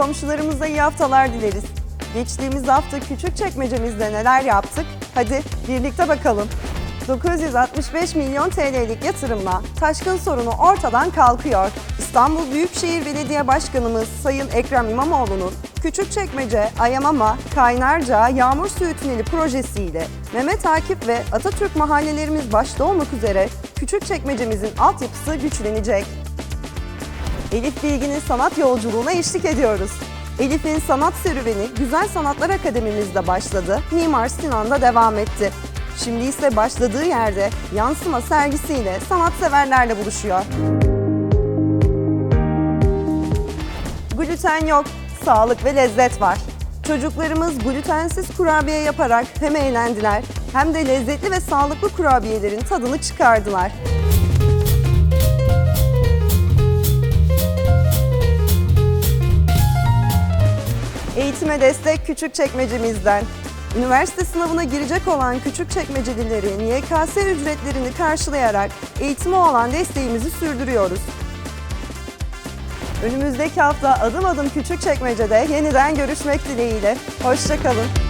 komşularımıza iyi haftalar dileriz. Geçtiğimiz hafta küçük çekmecemizde neler yaptık? Hadi birlikte bakalım. 965 milyon TL'lik yatırımla taşkın sorunu ortadan kalkıyor. İstanbul Büyükşehir Belediye Başkanımız Sayın Ekrem İmamoğlu'nun Küçükçekmece, Ayamama, Kaynarca, Yağmur Suyu Tüneli projesiyle Mehmet Akif ve Atatürk mahallelerimiz başta olmak üzere Küçükçekmecemizin altyapısı güçlenecek. Elif Bilgin'in sanat yolculuğuna eşlik ediyoruz. Elif'in sanat serüveni Güzel Sanatlar Akademimizde başladı, Mimar Sinan'da devam etti. Şimdi ise başladığı yerde yansıma sergisiyle sanatseverlerle buluşuyor. Gluten yok, sağlık ve lezzet var. Çocuklarımız glutensiz kurabiye yaparak hem eğlendiler hem de lezzetli ve sağlıklı kurabiyelerin tadını çıkardılar. Eğitime destek küçük çekmecemizden. Üniversite sınavına girecek olan küçük çekmecelilerin YKS ücretlerini karşılayarak eğitime olan desteğimizi sürdürüyoruz. Önümüzdeki hafta adım adım küçük çekmecede yeniden görüşmek dileğiyle. Hoşçakalın.